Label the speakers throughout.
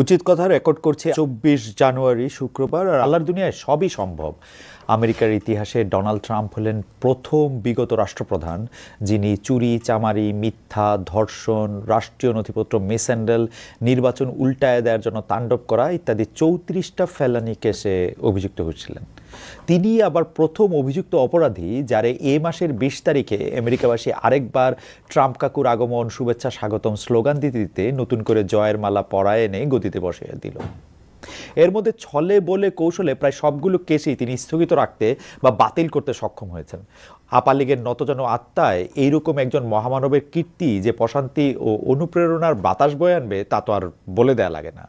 Speaker 1: উচিত কথা রেকর্ড করছে চব্বিশ জানুয়ারি শুক্রবার, আর আল্লাহর দুনিয়ায় সবই সম্ভব। আমেরিকার ইতিহাসে ডোনাল্ড ট্রাম্প হলেন প্রথম বিগত রাষ্ট্রপ্রধান, যিনি চুরি, চামারি, মিথ্যা, ধর্ষণ, রাষ্ট্রীয় নথিপত্র মেসেন্ডেল নির্বাচন উল্টায় দেওয়ার জন্য তাণ্ডব করা ইত্যাদি চৌত্রিশটা ফেলানি কেসে অভিযুক্ত হয়েছিলেন তিনি আবার প্রথম অভিযুক্ত অপরাধী যারে এ মাসের বিশ তারিখে আমেরিকাবাসী আরেকবার ট্রাম্প কাকুর আগমন, শুভেচ্ছা, স্বাগতম, স্লোগান দিতে দিতে নতুন করে জয়ের মালা পরায় এনে গতিতে বসিয়ে দিল। এর মধ্যে ছলে বলে কৌশলে প্রায় সবগুলো কেসই তিনি স্থগিত রাখতে বা বাতিল করতে সক্ষম হয়েছেন। আপার লীগের নতজন আত্মায় এইরকম একজন মহামানবের কীর্তি যে প্রশান্তি ও অনুপ্রেরণার বাতাস বয়ে আনবে তা তো আর বলে দেয়া লাগে না।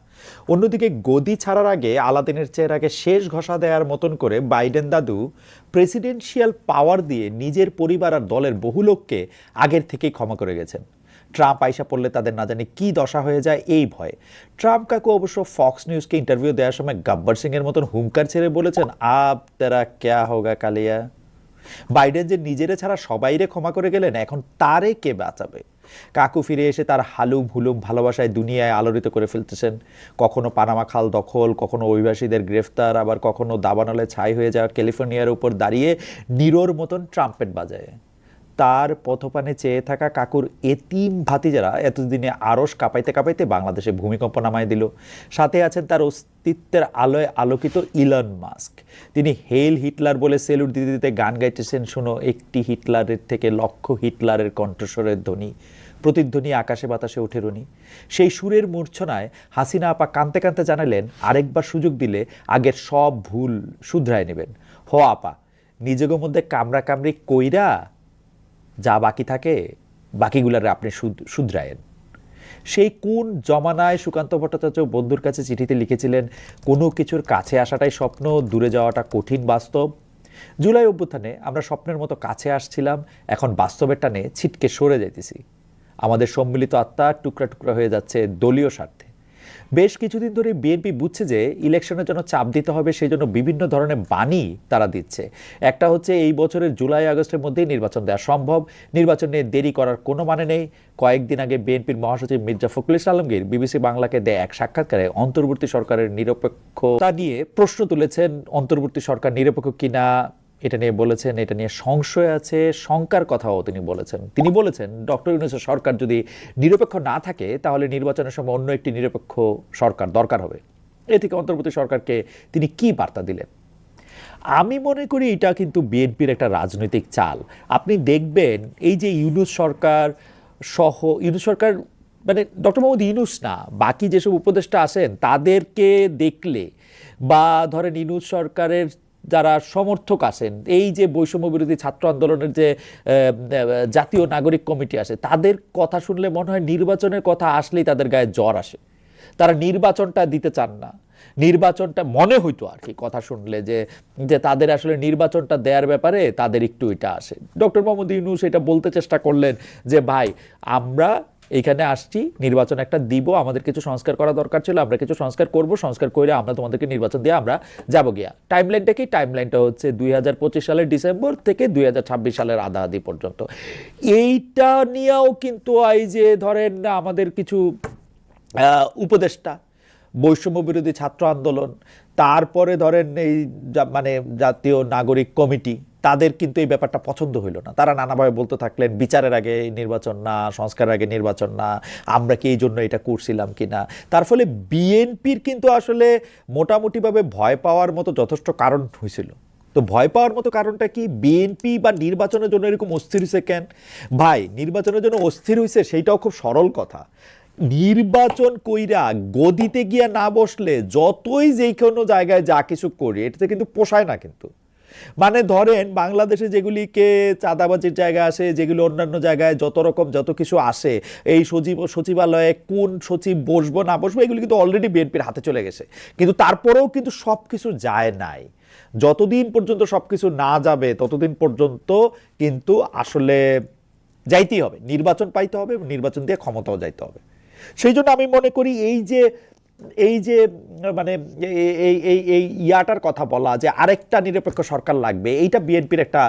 Speaker 1: অন্যদিকে গদি ছাড়ার আগে আলাদিনের আগে শেষ ঘষা দেওয়ার মতন করে বাইডেন দাদু প্রেসিডেন্সিয়াল পাওয়ার দিয়ে নিজের পরিবার আর দলের বহু লোককে আগের থেকেই ক্ষমা করে গেছেন। ট্রাম্প আইসা পড়লে তাদের না জানি কি দশা হয়ে যায়, এই ভয়ে। ট্রাম্প কাকু অবশ্য ফক্স নিউজকে ইন্টারভিউ দেওয়ার সময় গাব্বার সিং এর মতন হুঙ্কার ছেড়ে বলেছেন, আব তেরা ক্যা হোগা কালিয়া? বাইডেন যে নিজেরে ছাড়া সবাইরে ক্ষমা করে গেলেন, এখন তারে কে বাঁচাবে? কাকু ফিরে এসে তার হালুম হুলুম ভালোবাসায় দুনিয়ায় আলোড়িত করে ফেলতেছেন। কখনো পানামা খাল দখল, কখনো অভিবাসীদের গ্রেফতার, আবার কখনো দাবানলে ছাই হয়ে যাওয়া ক্যালিফোর্নিয়ার উপর দাঁড়িয়ে নিরোর মতন ট্রাম্পেট বাজায়। তার পথপানে চেয়ে থাকা কাকুর এতিম ভাতিজারা এতদিনে আরস কাঁপাইতে কাঁপাইতে বাংলাদেশে ভূমিকম্প নামায় দিল। সাথে আছেন তার অস্তিত্বের আলোয় আলোকিত ইলন মাস্ক। তিনি হেল হিটলার বলে সেলুট দিতে দিতে গান গাইতেছেন, শুনো, একটি হিটলারের থেকে লক্ষ হিটলারের কণ্ঠস্বরের ধ্বনি। প্রতিধ্বনি আকাশে বাতাসে ওঠে রনি। সেই সুরের মূর্ছনায় হাসিনা আপা কানতে কানতে জানালেন, আরেকবার সুযোগ দিলে আগের সব ভুল শুধরায় নেবেন। হ আপা, নিজেগো মধ্যে কামড়া কামড়ি কইরা যা বাকি থাকে, বাকিগুলার আপনি শুধ- শুধরায়েন। সেই কোন জমানায় সুকান্ত ভট্টাচার্য বন্ধুর কাছে চিঠিতে লিখেছিলেন, কোনো কিছুর কাছে আসাটাই স্বপ্ন, দূরে যাওয়াটা কঠিন বাস্তব? জুলাই অভ্যুত্থানে আমরা স্বপ্নের মতো কাছে আসছিলাম, এখন বাস্তবের টানে ছিটকে সরে যাইতেছি। আমাদের সম্মিলিত আত্মা টুকরা টুকরা হয়ে যাচ্ছে দলীয় স্বার্থে। বেশ কিছুদিন ধরে বিএনপি বুঝছে যে ইলেকশনের জন্য চাপ দিতে হবে, সেই জন্য বিভিন্ন ধরনের বাণী তারা দিচ্ছে। একটা হচ্ছে এই বছরের জুলাই আগস্টের মধ্যেই নির্বাচন দেওয়া সম্ভব, নির্বাচন নিয়ে দেরি করার কোনো মানে নেই। কয়েকদিন আগে বিএনপির মহাসচিব মির্জা ফখরুল আলমগীর বিবিসি বাংলাকে দেয় এক সাক্ষাৎকারে অন্তর্বর্তী সরকারের নিরপেক্ষতা নিয়ে প্রশ্ন তুলেছেন, অন্তর্বর্তী সরকার নিরপেক্ষ কিনা এটা নিয়ে বলেছেন, এটা নিয়ে সংশয় আছে, শঙ্কার কথাও তিনি বলেছেন। তিনি বলেছেন, ডক্টর ইউনুসের সরকার যদি নিরপেক্ষ না থাকে, তাহলে নির্বাচনের সময় অন্য একটি নিরপেক্ষ সরকার দরকার হবে। এ থেকে অন্তর্বর্তী সরকারকে তিনি কি বার্তা দিলেন? আমি মনে করি এটা কিন্তু বিএনপির একটা রাজনৈতিক চাল। আপনি দেখবেন, এই যে ইউনুস সরকার সহ, ইউনুস সরকার মানে ডক্টর মোহাম্মদ ইউনুস না, বাকি যেসব উপদেষ্টা আছেন তাদেরকে দেখলে বা ধরেন ইউনুস সরকারের যারা সমর্থক আছেন, এই যে বৈষম্য বিরোধী ছাত্র আন্দোলনের যে জাতীয় নাগরিক কমিটি আছে, তাদের কথা শুনলে মনে হয় নির্বাচনের কথা আসলেই তাদের গায়ে জ্বর আসে। তারা নির্বাচনটা দিতে চান না। নির্বাচনটা মনে হইতো আর কি, কথা শুনলে যে যে তাদের আসলে নির্বাচনটা দেওয়ার ব্যাপারে তাদের একটু এটা আসে। ডক্টর মোহাম্মদ ইউনুস এটা বলতে চেষ্টা করলেন যে, ভাই, আমরা এখানে আসছি। নির্বাচন একটা দিব, আমাদের কিছু সংস্কার করা দরকার ছিল, আমরা কিছু সংস্কার করব, সংস্কার করে আমরা তোমাদেরকে নির্বাচন দিয়ে আমরা যাব গিয়া। টাইম টাইমলাইনটা কি? টাইমলাইনটা হচ্ছে দুই হাজার পঁচিশ সালের ডিসেম্বর থেকে দুই হাজার ছাব্বিশ সালের আধা আধি পর্যন্ত। এইটা নিয়েও কিন্তু এই যে ধরেন আমাদের কিছু উপদেষ্টা, বৈষম্য বিরোধী ছাত্র আন্দোলন, তারপরে ধরেন এই মানে জাতীয় নাগরিক কমিটি তাদের কিন্তু এই ব্যাপারটা পছন্দ হইল না। তারা নানাভাবে বলতে থাকলেন, বিচারের আগে নির্বাচন না, সংস্কারের আগে নির্বাচন না, আমরা কি এই জন্য এটা করছিলাম কি না? তার ফলে বিএনপির কিন্তু আসলে মোটামুটিভাবে ভয় পাওয়ার মতো যথেষ্ট কারণ হয়েছিল তো ভয় পাওয়ার মতো কারণটা কি? বিএনপি বা নির্বাচনের জন্য এরকম অস্থির হয়েছে কেন? ভাই, নির্বাচনের জন্য অস্থির হয়েছে সেইটাও খুব সরল কথা। নির্বাচন কইরা গদিতে গিয়া না বসলে যতই যেই কোনো জায়গায় যা কিছু করি, এটাতে কিন্তু পোষায় না কিন্তু। মানে ধরেন বাংলাদেশে যেগুলিকে চাঁদাবাজির জায়গা আসে, যেগুলো অন্যান্য জায়গায় যত রকম যত কিছু আসে, এই সচিব সচিবালয়ে কোন সচিব বসবো, না বসবো, এগুলি কিন্তু অলরেডি বিএনপির হাতে চলে গেছে। কিন্তু তারপরেও কিন্তু সব কিছু যায় নাই। যতদিন পর্যন্ত সব কিছু না যাবে, ততদিন পর্যন্ত কিন্তু আসলে যাইতেই হবে। নির্বাচন পাইতে হবে নির্বাচন দিয়ে ক্ষমতাও যাইতে হবে। সেই জন্য আমি মনে করি এই যে এই যে মানে এই এই এই ইয়াটার কথা বলা যে আরেকটা নিরপেক্ষ সরকার লাগবে, এইটা বিএনপির একটা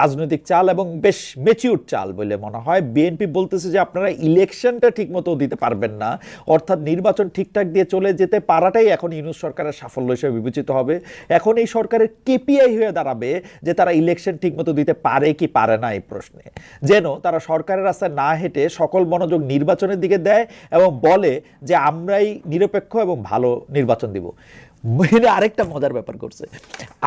Speaker 1: রাজনৈতিক চাল এবং বেশ মেচিউর চাল বলে মনে হয়। বিএনপি বলতেছে যে আপনারা ইলেকশনটা ঠিকমতো দিতে পারবেন না, অর্থাৎ নির্বাচন ঠিকঠাক দিয়ে চলে যেতে পারাটাই এখন ইউনুস সরকারের সাফল্য হিসেবে বিবেচিত হবে। এখন এই সরকারের কেপিআই হয়ে দাঁড়াবে যে তারা ইলেকশন ঠিকমতো দিতে পারে কি পারে না এই প্রশ্নে। যেন তারা সরকারের রাস্তায় না হেঁটে সকল মনোযোগ নির্বাচনের দিকে দেয় এবং বলে যে আমরাই নিরপেক্ষ এবং ভালো নির্বাচন দিব। মেয়েরা আরেকটা মজার ব্যাপার করছে।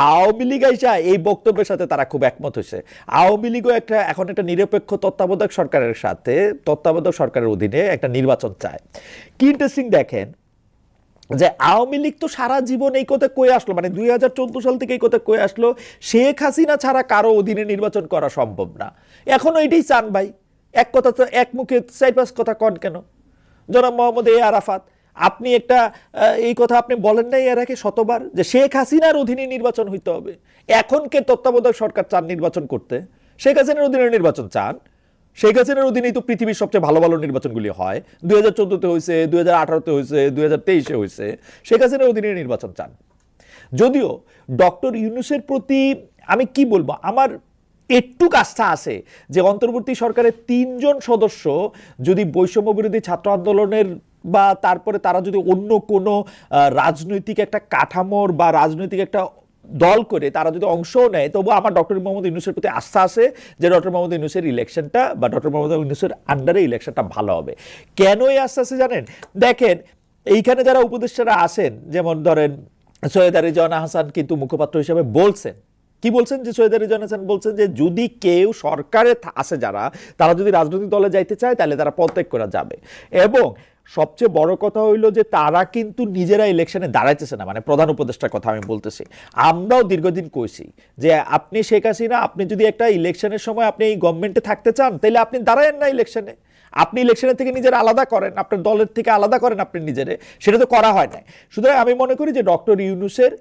Speaker 1: আওয়ামী লীগ আইসা এই বক্তব্যের সাথে তারা খুব একমত হয়েছে। আওয়ামী লীগও একটা, এখন একটা নিরপেক্ষ তত্ত্বাবধায়ক সরকারের সাথে তত্ত্বাবধায়ক সরকারের অধীনে একটা নির্বাচন চায়। কি ইন্টারেস্টিং দেখেন যে আওয়ামী লীগ তো সারা জীবন এই কথা কয়ে আসলো মানে দুই হাজার চোদ্দ সাল থেকে এই কথা কয়ে আসলো, শেখ হাসিনা ছাড়া কারও অধীনে নির্বাচন করা সম্ভব না। এখনও এটাই চান ভাই। এক কথা তো, এক মুখে চাই পাঁচ কথা কন কেন? জনাব মোহাম্মদ এ আরাফাত আপনি একটা এই কথা আপনি বলেন নাই এর আগে শতবার যে শেখ হাসিনার অধীনে নির্বাচন হইতে হবে। এখন কে তত্ত্বাবধায়ক সরকার চান নির্বাচন করতে? শেখ হাসিনার অধীনে নির্বাচন চান। শেখ হাসিনার অধীনেই তো পৃথিবীর সবচেয়ে ভালো ভালো নির্বাচনগুলি হয়। দুই হাজার চোদ্দোতে হয়েছে দুই হাজার আঠারোতে হয়েছে দুই হাজার তেইশে হয়েছে শেখ হাসিনার অধীনে নির্বাচন চান। যদিও ডক্টর ইউনুসের প্রতি আমি কি বলব, আমার একটু আস্থা আছে যে অন্তর্বর্তী সরকারের তিনজন সদস্য যদি বৈষম্য বিরোধী ছাত্র আন্দোলনের বা তারপরে তারা যদি অন্য কোনো রাজনৈতিক একটা কাঠামোর বা রাজনৈতিক একটা দল করে তারা যদি অংশও নেয়, তবু আমার ডক্টর মোহাম্মদ ইউনুসের প্রতি আস্থা আছে যে ডক্টর মোহাম্মদ ইউনুসের ইলেকশনটা বা ডক্টর মোহাম্মদ ইউনুসের আন্ডারে ইলেকশনটা ভালো হবে। কেন এই আস্থা আছে জানেন? দেখেন, এইখানে যারা উপদেষ্টারা আসেন যেমন ধরেন সৈয়দ রিজওয়ানা হাসান কিন্তু মুখপাত্র হিসেবে বলছেন। কি বলছেন যে সৈয়দ রিজওয়ানা হাসান বলছেন যে যদি কেউ সরকারে আসে যারা, তারা যদি রাজনৈতিক দলে যাইতে চায়, তাহলে তারা পদত্যাগ করা যাবে। এবং সবচেয়ে বড় কথা হইল যে তারা কিন্তু নিজেরা ইলেকশনে দাঁড়াইতেছে না মানে প্রধান উপদেষ্টার কথা আমি বলতেছি। আমরাও দীর্ঘদিন কইছি যে আপনি শেখ হাসিনা, আপনি যদি একটা ইলেকশনের সময় আপনি এই গভর্নমেন্টে থাকতে চান তাহলে আপনি দাঁড়ায়েন না ইলেকশনে আপনি ইলেকশনের থেকে নিজের আলাদা করেন, আপনার দলের থেকে আলাদা করেন আপনি নিজেরে। সেটা তো করা হয় নাই। সুতরাং আমি মনে করি যে ডক্টর ইউনুসের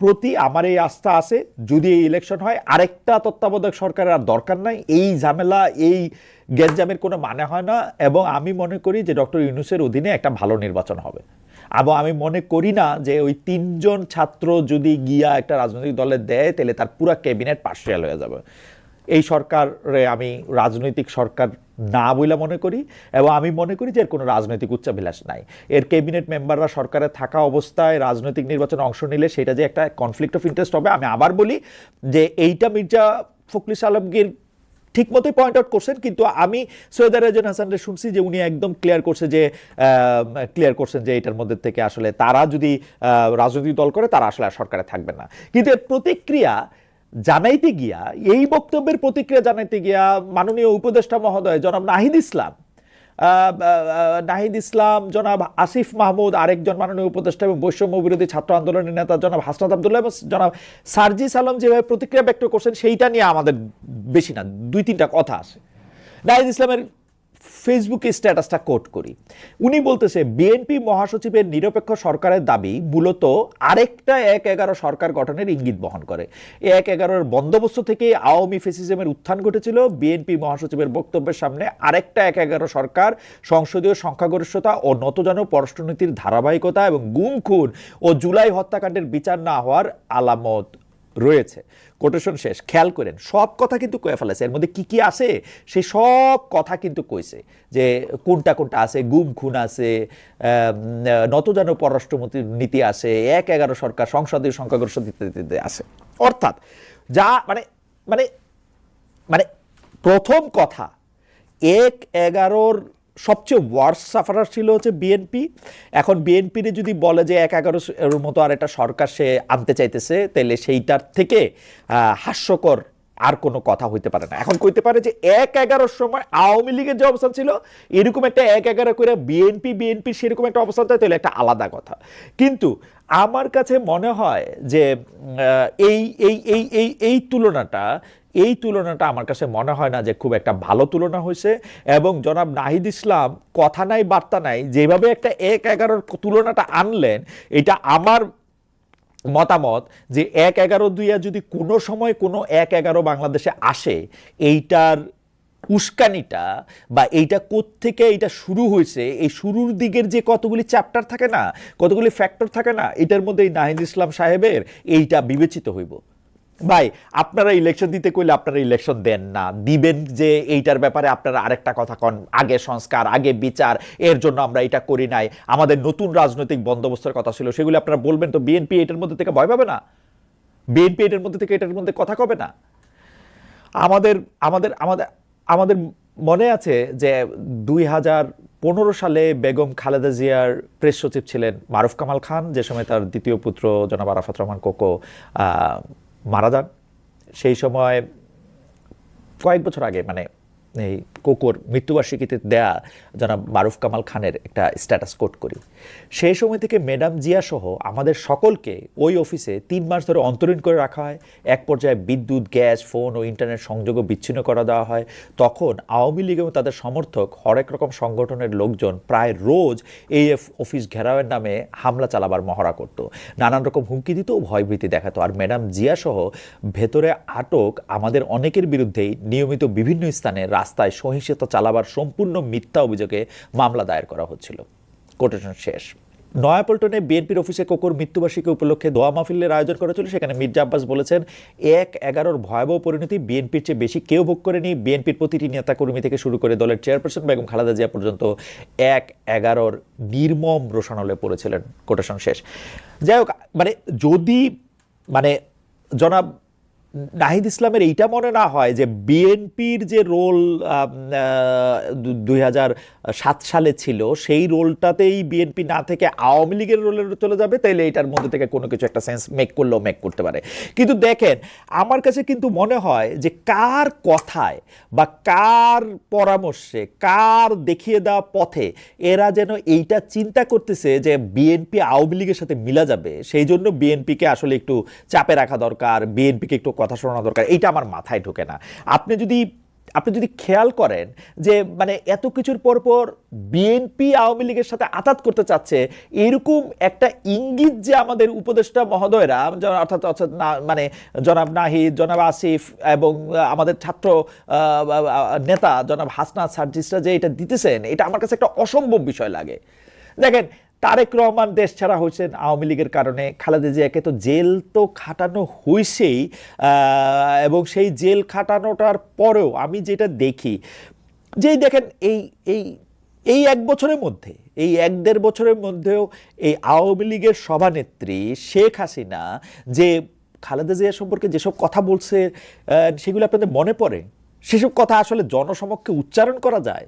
Speaker 1: প্রতি আমার এই আস্থা আছে, যদি এই ইলেকশন হয়, আরেকটা তত্ত্বাবধায়ক সরকারের আর দরকার নাই। এই ঝামেলা, এই গ্যাঞ্জামের কোনো মানে হয় না এবং আমি মনে করি যে ডক্টর ইউনুসের অধীনে একটা ভালো নির্বাচন হবে। এবং আমি মনে করি না যে ওই তিনজন ছাত্র যদি গিয়া একটা রাজনৈতিক দলে দেয়, তাহলে তার পুরো ক্যাবিনেট পার্সিয়াল হয়ে যাবে। এই সরকারে আমি রাজনৈতিক সরকার না বলে মনে করি এবং আমি মনে করি যে এর কোনো রাজনৈতিক উচ্চাভিলাষ নাই। এর ক্যাবিনেট মেম্বাররা সরকারে থাকা অবস্থায় রাজনৈতিক নির্বাচনে অংশ নিলে সেটা যে একটা কনফ্লিক্ট অফ ইন্টারেস্ট হবে, আমি আবার বলি যে এইটা মির্জা ফখরুল আলমগীর ঠিক মতোই পয়েন্ট আউট করছেন, কিন্তু আমি সৈয়দ রাজন হাসানরে শুনছি যে উনি একদম ক্লিয়ার করছে যে ক্লিয়ার করছেন যে এটার মধ্যে থেকে আসলে তারা যদি রাজনৈতিক দল করে, তারা আসলে সরকারে থাকবে না। কিন্তু এর প্রতিক্রিয়া জানাইতে গিয়া, এই বক্তব্যের প্রতিক্রিয়া জানাইতে গিয়া মাননীয় উপদেষ্টা মহোদয় জনাব নাহিদ ইসলাম নাহিদ ইসলাম জনাব আসিফ মাহমুদ, আরেকজন মাননীয় উপদেষ্টা এবং বৈষম্য বিরোধী ছাত্র আন্দোলনের নেতা জনাব হাসনাত আবদুল্লাহ এবং জনাব সার্জিস আলম যেভাবে প্রতিক্রিয়া ব্যক্ত করছেন, সেইটা নিয়ে আমাদের বেশি না, দুই তিনটা কথা আছে। নাহিদ ইসলামের ফেসবুকে স্ট্যাটাসটা কোট করি। উনি বলতেছে, বিএনপি মহাসচিবের নিরপেক্ষ সরকারের দাবি মূলত আরেকটা এক এগারো সরকার গঠনের ইঙ্গিত বহন করে। এক এগারোর বন্দোবস্ত থেকে আওয়ামী ফেসিজমের উত্থান ঘটেছিল। বিএনপি মহাসচিবের বক্তব্যের সামনে আরেকটা এক এগারো সরকার, সংসদীয় সংখ্যাগরিষ্ঠতা ও নতজানু পররাষ্ট্রনীতির ধারাবাহিকতা এবং গুম খুন ও জুলাই হত্যাকাণ্ডের বিচার না হওয়ার আলামত রয়েছে। কোটেশন শেষ, খেয়াল করেন, সব কথা কিন্তু কয়ে ফেলেছে। এর মধ্যে কি কি আছে? সে সব কথা কিন্তু কইছে যে কোনটা কোনটা আছে, গুম খুন আছে নতজানো পররাষ্ট্রমন্ত্রী নীতি আছে, এক এগারো সরকার সংসদীয় সংখ্যাগরিষ্ঠ আছে। অর্থাৎ যা মানে মানে মানে প্রথম কথা, এক এগারোর সবচেয়ে ওয়ার্স সাফারার ছিল হচ্ছে বিএনপি এখন বিএনপির যদি বলে যে এক এগারো এর মতো আর একটা সরকার সে আনতে চাইতেছে তাহলে সেইটার থেকে হাস্যকর আর কোনো কথা হইতে পারে না। এখন কইতে পারে যে এক এগারোর সময় আওয়ামী লীগের যে অবস্থান ছিল, এরকম একটা এক এগারো করে বিএনপি বিএনপি সেরকম একটা অবস্থান তাহলে একটা আলাদা কথা। কিন্তু আমার কাছে মনে হয় যে এই এই এই এই এই তুলনাটা এই তুলনাটা আমার কাছে মনে হয় না যে খুব একটা ভালো তুলনা হয়েছে। এবং জনাব নাহিদ ইসলাম কথা নাই, বার্তা নাই, যেভাবে একটা এক এগারোর তুলনাটা আনলেন, এটা আমার মতামত যে এক এগারো দুইয়া যদি কোনো সময় কোনো এক এগারো বাংলাদেশে আসে, এইটার উস্কানিটা বা এইটা থেকে এইটা শুরু হয়েছে, এই শুরুর দিকের যে কতগুলি চ্যাপ্টার থাকে না, কতগুলি ফ্যাক্টর থাকে না, এটার মধ্যে এই নাহিদ ইসলাম সাহেবের এইটা বিবেচিত হইব। ভাই, আপনারা ইলেকশন দিতে কইলে আপনারা ইলেকশন দেন না। দিবেন যে এইটার ব্যাপারে আপনারা আরেকটা কথা কন, আগে সংস্কার, আগে বিচার, এর জন্য আমরা এটা করি নাই। আমাদের নতুন রাজনৈতিক বন্দোবস্তের কথা ছিল, সেগুলো আপনারা বলবেন তো বিএনপি এটার মধ্যে থেকে ভয় পাবে না? বিএনপি এটার মধ্যে থেকে এটার মধ্যে কথা কবে না? আমাদের আমাদের আমাদের আমাদের মনে আছে যে দুই হাজার পনেরো সালে বেগম খালেদা জিয়ার প্রেস সচিব ছিলেন মারুফ কামাল খান, যে সময় তার দ্বিতীয় পুত্র জনাব আরাফাত রহমান কোকো মারা যান। সেই সময় কয়েক বছর আগে মানে এই কোকোর মৃত্যুবার্ষিকীতে দেয়া জনাব মারুফ কামাল খানের একটা স্ট্যাটাস কোট করি। সেই সময় থেকে ম্যাডাম জিয়া সহ আমাদের সকলকে ওই অফিসে তিন মাস ধরে অন্তরীণ করে রাখা হয়। এক পর্যায়ে বিদ্যুৎ, গ্যাস, ফোন ও ইন্টারনেট সংযোগও বিচ্ছিন্ন করা দেওয়া হয়। তখন আওয়ামী লীগ এবং তাদের সমর্থক হরেক রকম সংগঠনের লোকজন প্রায় রোজ এই অফিস ঘেরাওয়ের নামে হামলা চালাবার মহড়া করত। নানান রকম হুমকি দিত ও ভয়ভীতি দেখাতো। আর ম্যাডাম জিয়া সহ ভেতরে আটক আমাদের অনেকের বিরুদ্ধেই নিয়মিত বিভিন্ন স্থানে রাস্তায় সহিংসতা চালাবার সম্পূর্ণ মিথ্যা অভিযোগে মামলা দায়ের করা হচ্ছিল। কোটেশন শেষ। নয়াপল্টনে বিএনপির অফিসে কোকর মৃত্যুবার্ষিকী উপলক্ষে দোয়া মাহফিলের আয়োজন করা ছিল সেখানে মির্জা আব্বাস বলেছেন, এক এগারোর ভয়াবহ পরিণতি বিএনপির চেয়ে বেশি কেউ ভোগ করেনি। বিএনপির প্রতিটি নেতাকর্মী থেকে শুরু করে দলের চেয়ারপারসন বেগম খালেদা জিয়া পর্যন্ত এক এগারোর নির্মম রোশানলে পড়েছিলেন। কোটেশন শেষ। যাই হোক মানে যদি মানে জনাব নাহিদ ইসলামের এইটা মনে না হয় যে বিএনপির যে রোল দুই সাত সালে ছিল, সেই রোলটাতেই বিএনপি না থেকে আওয়ামী লীগের রোলে চলে যাবে, তাইলে এটার মধ্যে থেকে কোনো কিছু একটা সেন্স মেক করলেও মেক করতে পারে। কিন্তু দেখেন, আমার কাছে কিন্তু মনে হয় যে কার কথায় বা কার পরামর্শে, কার দেখিয়ে দেওয়া পথে এরা যেন এইটা চিন্তা করতেছে যে বিএনপি আওয়ামী লীগের সাথে মিলা যাবে, সেই জন্য বিএনপিকে আসলে একটু চাপে রাখা দরকার, বিএনপিকে একটু কথা শোনানো দরকার, এইটা আমার মাথায় ঢোকে না। আপনি যদি আপনি যদি খেয়াল করেন যে মানে এত কিছুর পর পর বিএনপি আওয়ামী লীগের সাথে আতাত করতে চাচ্ছে, এরকম একটা ইঙ্গিত যে আমাদের উপদেষ্টা মহোদয়রা অর্থাৎ অর্থাৎ মানে জনাব নাহিদ, জনাব আসিফ এবং আমাদের ছাত্র নেতা জনাব হাসনাত সার্জিসরা যে এটা দিতেছেন, এটা আমার কাছে একটা অসম্ভব বিষয় লাগে। দেখেন তারেক রহমান দেশ ছাড়া হয়েছেন আওয়ামী লীগের কারণে। খালেদা জিয়াকে তো জেল তো খাটানো হয়েছেই এবং সেই জেল খাটানোটার পরেও আমি যেটা দেখি, যেই দেখেন এই এই এই এক বছরের মধ্যে, এই এক দেড় বছরের মধ্যেও এই আওয়ামী লীগের সভানেত্রী শেখ হাসিনা যে খালেদা জিয়া সম্পর্কে যেসব কথা বলছে সেগুলো আপনাদের মনে পড়ে? সেসব কথা আসলে জনসমক্ষে উচ্চারণ করা যায়?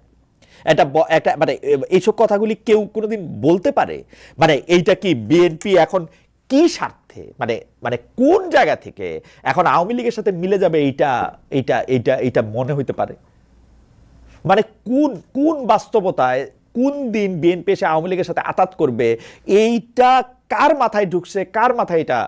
Speaker 1: একটা একটা মানে এইসব কথাগুলি কেউ কোনোদিন বলতে পারে? মানে এইটা কি বিএনপি এখন কি স্বার্থে? মানে মানে কোন জায়গা থেকে এখন আওয়ামী লীগের সাথে মিলে যাবে এইটা এইটা এইটা এইটা মনে হইতে পারে? মানে কোন কোন বাস্তবতায় কোন দিন বিএনপি এসে আওয়ামী লীগের সাথে আতাত করবে? এইটা কার মাথায় ঢুকছে? কার মাথায় এটা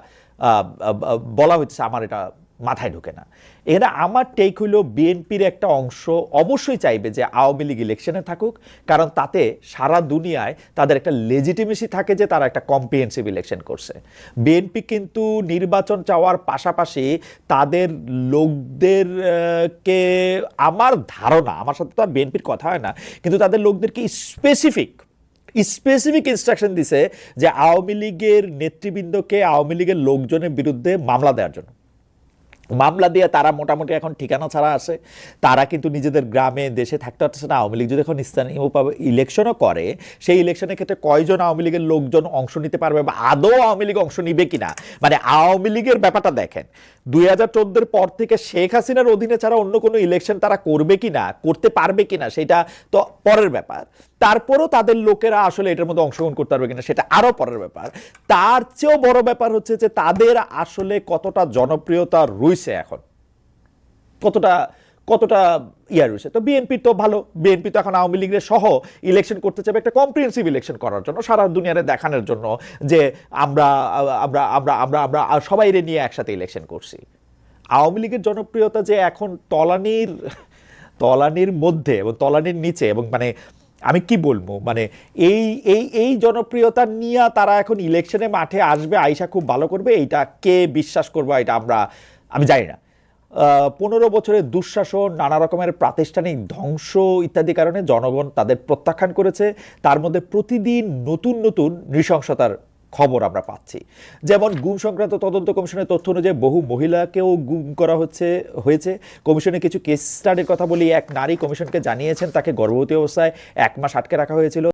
Speaker 1: বলা হচ্ছে আমার এটা মাথায় ঢুকে না। এখানে আমার টেক হইল বিএনপির একটা অংশ অবশ্যই চাইবে যে আওয়ামী লীগ ইলেকশনে থাকুক কারণ তাতে সারা দুনিয়ায় তাদের একটা লেজিটিমেসি থাকে যে তারা একটা কম্প্রিহেন্সিভ ইলেকশন করছে। বিএনপি কিন্তু নির্বাচন চাওয়ার পাশাপাশি তাদের লোকদের আহ, কে আমার ধারণা আমার সাথে তো আর বিএনপির কথা হয় না কিন্তু তাদের লোকদেরকে স্পেসিফিক স্পেসিফিক ইনস্ট্রাকশন দিছে যে আওয়ামী লীগের নেতৃবৃন্দকে আওয়ামী লীগের লোকজনের বিরুদ্ধে মামলা দেওয়ার জন্য। মামলা দিয়ে তারা মোটামুটি এখন ঠিকানা ছাড়া আছে। তারা কিন্তু নিজেদের গ্রামে, দেশে থাকতে পারছে না। আওয়ামী লীগ যদি এখন স্থানীয়ভাবে ইলেকশনও করে, সেই ইলেকশনের ক্ষেত্রে কয়জন আওয়ামী লীগের লোকজন অংশ নিতে পারবে বা আদৌ আওয়ামী লীগ অংশ নিবে কিনা? মানে আওয়ামী লীগের ব্যাপারটা দেখেন। দুই হাজার পর থেকে শেখ হাসিনার অধীনে ছাড়া অন্য কোনো ইলেকশন তারা করবে কিনা, করতে পারবে কিনা, সেটা তো পরের ব্যাপার। তারপরও তাদের লোকেরা আসলে এটার মধ্যে অংশগ্রহণ করতে পারবে কিনা সেটা আরও পরের ব্যাপার। তার চেয়েও বড় ব্যাপার হচ্ছে যে তাদের আসলে কতটা জনপ্রিয়তা রয়েছে এখন। কতটা কতটা ইয়া রয়েছে। তো বিএনপি তো ভালো, বিএনপি তো এখন আওয়ামী লীগের সহ ইলেকশন করতে চাবে একটা কম্প্রিহেন্সিভ ইলেকশন করার জন্য, সারা দুনিয়ারে দেখানোর জন্য যে আমরা আমরা আমরা আমরা আমরা সবাই নিয়ে একসাথে ইলেকশন করছি। আওয়ামী লীগের জনপ্রিয়তা যে এখন তলানির তলানির মধ্যে এবং তলানির নিচে এবং মানে আমি কি বলব? মানে এই এই এই জনপ্রিয়তা নিয়ে তারা এখন ইলেকশনে মাঠে আসবে আইসা খুব ভালো করবে, এইটা কে বিশ্বাস করব, এটা আমরা, আমি জানি না। পনেরো বছরের দুঃশাসন, নানা রকমের প্রাতিষ্ঠানিক ধ্বংস ইত্যাদি কারণে জনগণ তাদের প্রত্যাখ্যান করেছে। তার মধ্যে প্রতিদিন নতুন নতুন নৃশংসতার খবর আমরা পাচ্ছি। যেমন গুম সংক্রান্ত তদন্ত কমিশনের তথ্য অনুযায়ী বহু মহিলাকেও গুম করা হচ্ছে, হয়েছে। কমিশনে কিছু কেস স্টাডির কথা বলি এক নারী কমিশনকে জানিয়েছেন, তাকে গর্ভবতী অবস্থায় এক মাস আটকে রাখা হয়েছিল।